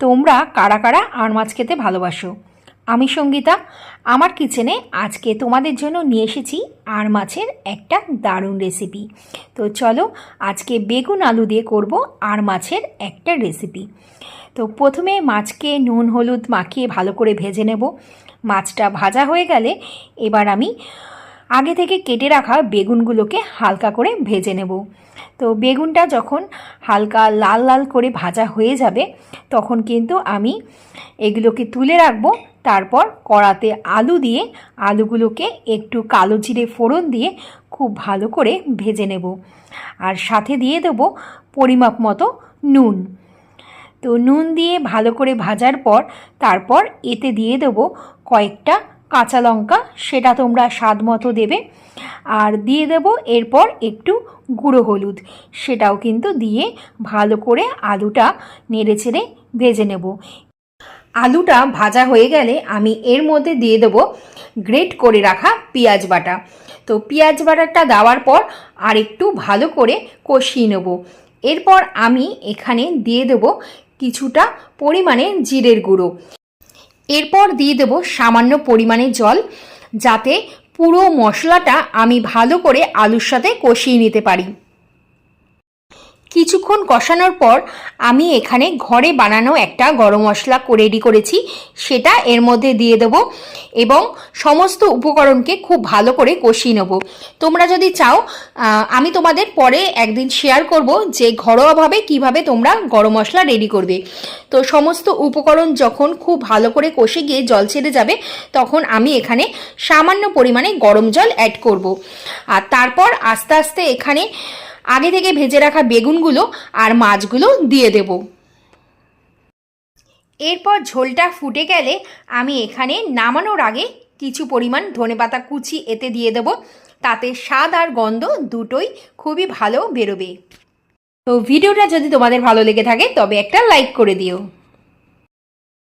তোমরা কারা কারা আর মাছ খেতে ভালোবাসো? আমি সঙ্গীতা, আমার কিচেনে আজকে তোমাদের জন্য নিয়ে এসেছি আর মাছের একটা দারুণ রেসিপি তো চলো আজকে বেগুন আলু দিয়ে করব আর মাছের একটা রেসিপি তো প্রথমে মাছকে নুন, হলুদ মাখিয়ে ভালো করে ভেজে নেব। মাছটা ভাজা হয়ে গেলে এবার আমি আগে থেকে কেটে রাখা বেগুনগুলোকে হালকা করে ভেজে নেব। তো বেগুনটা যখন হালকা লাল লাল করে ভাজা হয়ে যাবে, তখন কিন্তু আমি এগুলোকে তুলে রাখব। তারপর কড়াতে আলু দিয়ে আলুগুলোকে একটু কালো জিরে ফোড়ন দিয়ে খুব ভালো করে ভেজে নেব। আর সাথে দিয়ে দেবো পরিমাপ মতো নুন। তো নুন দিয়ে ভালো করে ভাজার পর, তারপর এতে দিয়ে দেবো কয়েকটা কাঁচা লঙ্কা, সেটা তোমরা স্বাদ মতো দেবে। আর দিয়ে দেবো এরপর একটু গুঁড়ো হলুদ, সেটাও কিন্তু দিয়ে ভালো করে আলুটা নেড়ে চেড়ে ভেজে নেব। আলুটা ভাজা হয়ে গেলে আমি এর মধ্যে দিয়ে দেবো গ্রেট করে রাখা পেঁয়াজ বাটা। তো পেঁয়াজ বাটাটা দেওয়ার পর আর একটু ভালো করে কষিয়ে নেব। এরপর আমি এখানে দিয়ে দেব কিছুটা পরিমাণে জিরের গুঁড়ো। এরপর দিয়ে দেব সামান্য পরিমাণে জল, যাতে পুরো মশলাটা আমি ভালো করে আলুর সাথে কষিয়ে নিতে পারি। কিছুক্ষণ কষানোর পর আমি এখানে ঘরে বানানো একটা গরম মশলা রেডি করেছি। সেটা এর মধ্যে দিয়ে দেবো এবং সমস্ত উপকরণকে খুব ভালো করে কষিয়ে নেব। তোমরা যদি চাও আমি তোমাদের পরে একদিন শেয়ার করব যে ঘরোয়াভাবে কীভাবে তোমরা গরম মশলা রেডি করবে। তো সমস্ত উপকরণ যখন খুব ভালো করে কষে গিয়ে জল ছেড়ে যাবে, তখন আমি এখানে সামান্য পরিমাণে গরম জল অ্যাড করব। আর তারপর আস্তে আস্তে এখানে আগে থেকে ভেজে রাখা বেগুনগুলো আর মাছগুলো দিয়ে দেব। এরপর ঝোলটা ফুটে গেলে আমি এখানে নামানোর আগে কিছু পরিমাণ ধনেপাতা কুচি এতে দিয়ে দেব। তাতে স্বাদ আর গন্ধ দুটোই খুবই ভালো বেরোবে। তো ভিডিওটা যদি তোমাদের ভালো লেগে থাকে তবে একটা লাইক করে দিও।